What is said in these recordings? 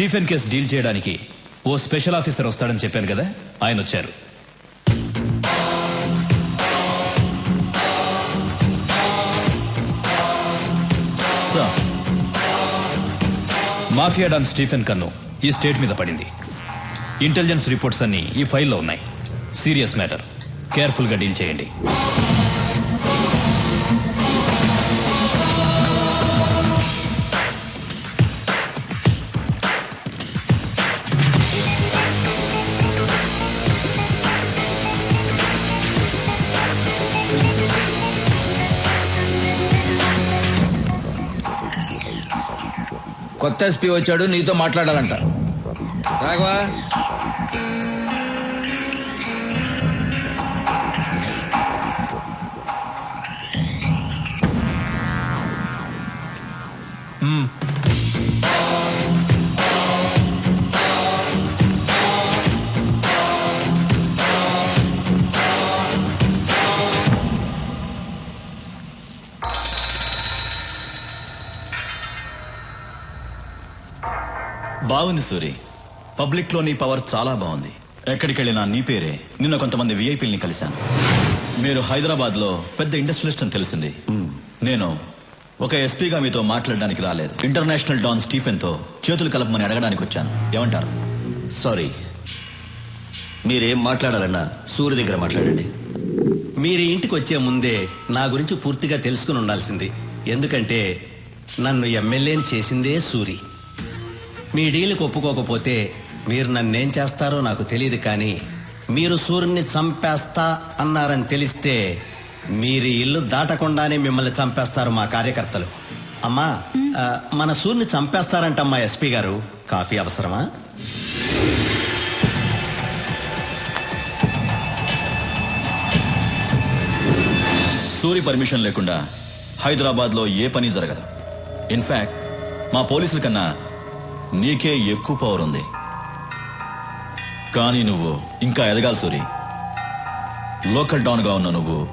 Stephen case deal చేయడానికి ఓ special officer వస్తాడని చెప్పాను కదా ఆయన వచ్చారు. సార్ మాఫియా డాన్ స్టీఫెన్ కన్ను ఈ స్టేట్ మీద పడింది. ఇంటెలిజెన్స్ రిపోర్ట్స్ అన్ని ఈ ఫైల్లో ఉన్నాయి. Serious matter. కేర్ఫుల్గా డీల్ చేయండి. కొత్త ఎస్పీ వచ్చాడు నీతో మాట్లాడాలంట. రాఘవా? బాగుంది సూరి. పబ్లిక్లో నీ పవర్ చాలా బాగుంది. ఎక్కడికి వెళ్ళినా నీ పేరే. నిన్న కొంతమంది విఐపీల్ని కలిశాను. మీరు హైదరాబాద్లో పెద్ద ఇండస్ట్రియలిస్ట్ అని తెలిసింది. నేను ఒక ఎస్పీగా మీతో మాట్లాడడానికి రాలేదు. ఇంటర్నేషనల్ డాన్ స్టీఫెన్తో చేతులు కలపమని అడగడానికి వచ్చాను. ఏమంటారు? సారీ. మీరేం మాట్లాడాలన్నా సూర్య దగ్గర మాట్లాడండి. మీరు ఇంటికి వచ్చే ముందే నా గురించి పూర్తిగా తెలుసుకుని ఉండాల్సింది. ఎందుకంటే నన్ను ఎమ్మెల్యేని చేసిందే సూరి. మీ డీల్కి ఒప్పుకోకపోతే మీరు నన్నేం చేస్తారో నాకు తెలియదు కానీ మీరు సూర్యుని చంపేస్తా అన్నారని తెలిస్తే మీరు ఇల్లు దాటకుండానే మిమ్మల్ని చంపేస్తారు మా కార్యకర్తలు. అమ్మా మన సూర్యుని చంపేస్తారంటమ్మా ఎస్పీ గారు. కాఫీ అవసరమా? సూరి పర్మిషన్ లేకుండా హైదరాబాద్లో ఏ పని జరగదు. ఇన్ఫాక్ట్ మా పోలీసుల కన్నా నీకే ఎక్కువ పవర్ ఉంది. కానీ నువ్వు ఇంకా ఎదగాలి సూరి. లోకల్ డౌన్గా ఉన్న నువ్వు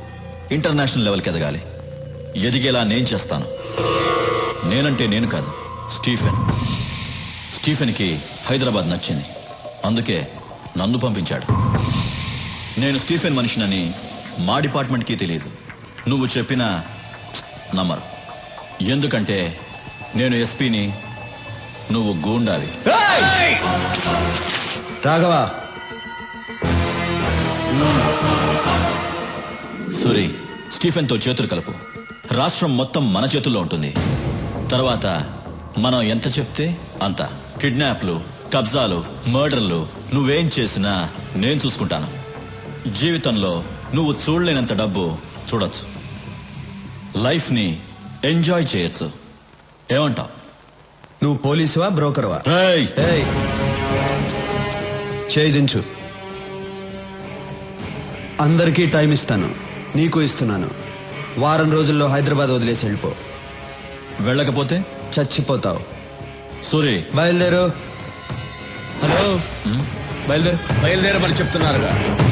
ఇంటర్నేషనల్ లెవెల్కి ఎదగాలి. ఎదిగేలా నేను చేస్తాను. నేనంటే నేను కాదు స్టీఫెన్. స్టీఫెన్కి హైదరాబాద్ నచ్చింది. అందుకే నన్ను పంపించాడు. నేను స్టీఫెన్ మనిషినని మా డిపార్ట్మెంట్కి తెలియదు నువ్వు చెప్పినా నమ్మరు. ఎందుకంటే నేను ఎస్పీని నువ్వు గూండావి రాఘవా. సురి స్టీఫెన్తో చేతులు కలుపు. రాష్ట్రం మొత్తం మన చేతుల్లో ఉంటుంది. తర్వాత మనం ఎంత చెప్తే అంత. కిడ్నాప్లు కబ్జాలు మర్డర్లు నువ్వేం చేసినా నేను చూసుకుంటాను. జీవితంలో నువ్వు చూడలేనంత డబ్బు చూడొచ్చు. లైఫ్ని ఎంజాయ్ చేయొచ్చు. ఏమంటావ్? నువ్వు పోలీసువా బ్రోకర్వా? ఏయ్. చేయి దించు. అందరికీ టైం ఇస్తాను. నీకు ఇస్తున్నాను. వారం రోజుల్లో హైదరాబాద్ వదిలేసి వెళ్ళిపో. వెళ్ళకపోతే? చచ్చిపోతావు. సూరి. బయలుదేరు. హలో. బయలుదేరు. బయలుదేరమని చెప్తున్నారుగా.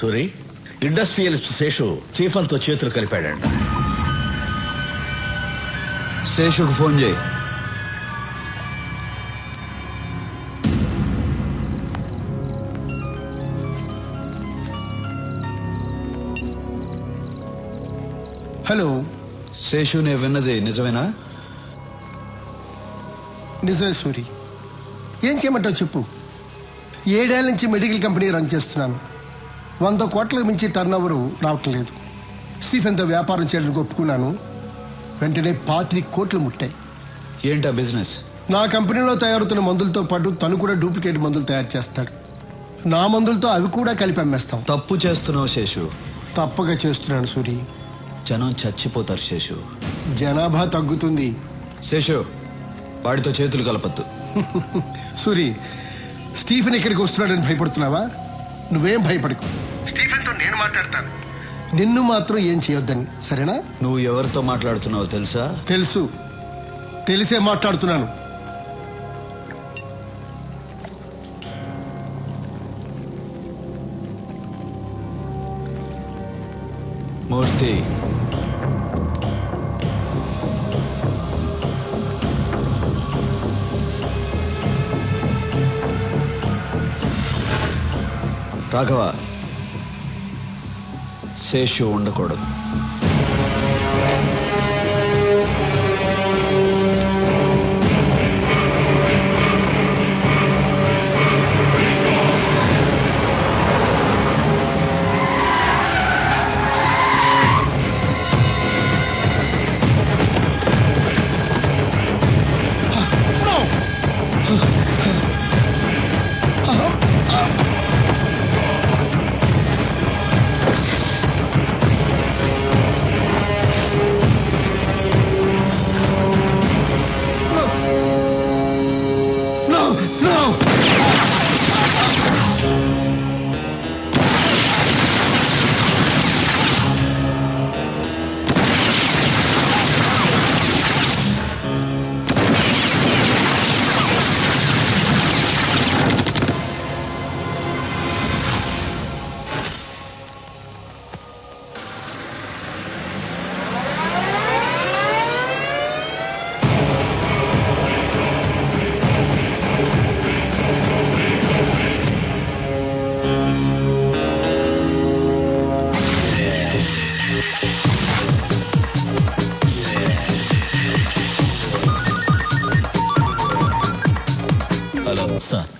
సూరి ఇండస్ట్రియలిస్ట్ శేషు చీఫల్తో చేతులు కలిపాడంట. శేషుకు ఫోన్ చేయి. హలో శేషు నేను విన్నది నిజమేనా? నిజమే సూరి. ఏం చేయమంటావు చెప్పు? ఏడేళ్ళ నుంచి మెడికల్ కంపెనీ రన్ చేస్తున్నాను. వంద కోట్లకు మించి టర్న్ ఓవర్ రావటం లేదు. స్టీఫెన్తో వ్యాపారం చేయడానికి ఒప్పుకున్నాను. వెంటనే పాతి కోట్లు ముట్టాయి. ఏంటా బిజినెస్? నా కంపెనీలో తయారవుతున్న మందులతో పాటు తను కూడా డూప్లికేట్ మందులు తయారు చేస్తాడు. నా మందులతో అవి కూడా కలిపి అమ్మేస్తాం. తప్పు చేస్తున్నావు శేషు. తప్పగా చేస్తున్నాను సూరి. జనం చచ్చిపోతారు శేషు. జనాభా తగ్గుతుంది. శేషు వాడితో చేతులు కలపద్దు. సూరి స్టీఫెన్ ఇక్కడికి వస్తున్నాడని భయపడుతున్నావా? నువ్వేం భయపడకు. స్టీఫెన్తో నేను మాట్లాడతాను. నిన్ను మాత్రం ఏం చేయొద్దని సరేనా? నువ్వు ఎవరితో మాట్లాడుతున్నావో తెలుసా? తెలుసు. తెలిసే మాట్లాడుతున్నాను. మూర్తి రాఘవ శేషు ఉండకూడదు No,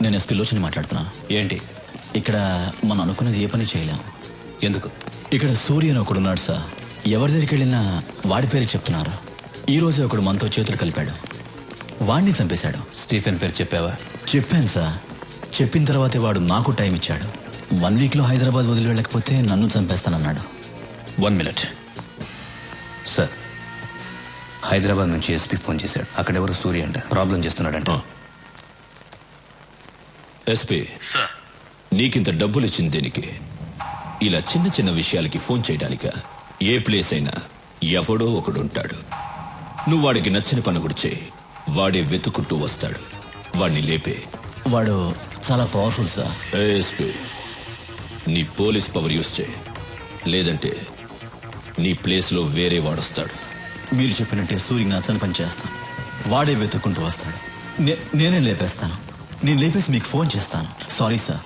నేను ఎస్పీ లోచని మాట్లాడుతున్నాను ఏంటి? ఇక్కడ మనం అనుకున్నది ఏ పని చేయలేం. ఎందుకు? ఇక్కడ సూర్య అని ఒకడు ఉన్నాడు సార్. ఎవరి దగ్గరికి వెళ్ళినా వాడి పేరు చెప్తున్నారు. ఈ రోజే ఒకడు మనతో చేతులు కలిపాడు. వాడిని చంపేశాడు. స్టీఫెన్ పేరు చెప్పావా? చెప్పాను సార్. చెప్పిన తర్వాతే వాడు నాకు టైం ఇచ్చాడు. వన్ వీక్లో హైదరాబాద్ వదిలి వెళ్ళకపోతే నన్ను చంపేస్తానన్నాడు. One minute. సార్ హైదరాబాద్ నుంచి ఎస్పీ ఫోన్ చేశాడు. అక్కడెవరు సూర్య అంట. ప్రాబ్లం చేస్తున్నాడంట. ఎస్పీ. నీకింత డబ్బులు ఇచ్చింది దేనికి? ఇలా చిన్న చిన్న విషయాలకి ఫోన్ చేయడానిక ఏ ప్లేస్ అయినా ఎవడో ఒకడు ఉంటాడు నువ్వు వాడికి నచ్చిన పని కూడా చేయి. వాడే వెతుకుంటూ వస్తాడు. వాడిని లేపే. వాడు చాలా పవర్ఫుల్ సార్ ఎస్పీ నీ పోలీస్ పవర్ యూస్ చేయి. లేదంటే నీ ప్లేస్లో వేరే వాడొస్తాడు. మీరు చెప్పినట్టే సూర్యకి నచ్చని పని చేస్తాను. వాడే వెతుక్కుంటూ వస్తాడు. నే- నేనే లేపేస్తాను. నేను లేపేసి మీకు ఫోన్ చేస్తాను. సారీ సార్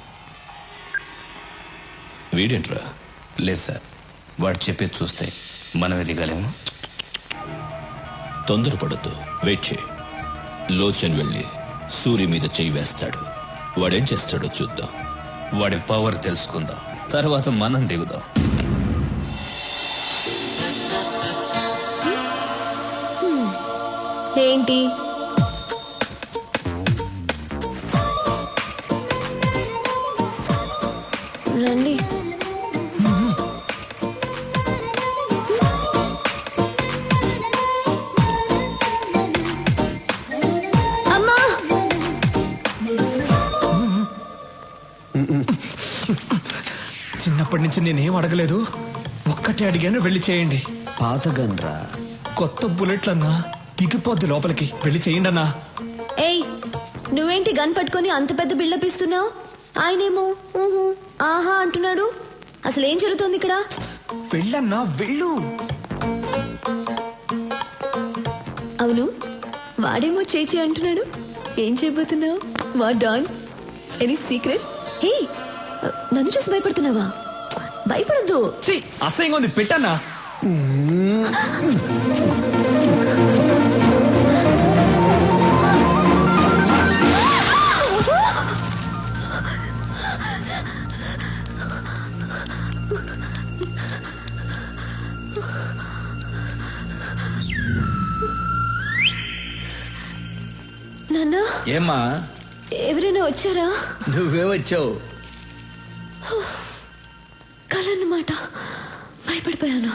వీడేంట్రా? లేదు సార్ వాడు చెప్పేది చూస్తే మనమే దిగలేము? తొందరపడద్దు. వెయిట్ చేయి. లోచన్ వెళ్ళి సూర్య మీద చేయి వేస్తాడు. వాడేం చేస్తాడో చూద్దాం. వాడి పవర్ తెలుసుకుందాం. తర్వాత మనం దిగుదాం. ఏంటి? చిన్నప్పటి నుంచి నేనేం అడగలేదు. ఒక్కటే అడిగాను వెళ్ళి చేయండి. పాత గన్రా కొత్త బుల్లెట్లన్నా దిగిపోద్ది లోపలికి. వెళ్ళి చేయండి అన్నా. ఏయ్ నువ్వేంటి గన్ పట్టుకొని అంత పెద్ద బిల్డప్ ఇస్తున్నావు? ఆయనేమో ఊహు ఆహా అంటున్నాడు. అసలు ఏం జరుగుతోంది ఇక్కడ? వెళ్ళన్నా వెళ్ళు. అవును? వాడేమో చేచి అంటున్నాడు. ఏం చేయబోతున్నావు? వా డాన్? Any secret? హే నన్ను చూసి భయపడుతున్నావా? భయపడద్దు. ఛీ, అసహ్యంగా ఉంది. పెట్టన్నా. నాన్న ఏమ్మా? ఎవరైనా వచ్చారా? నువ్వే వచ్చావు. కలన్నమాట భయపడిపోయాను.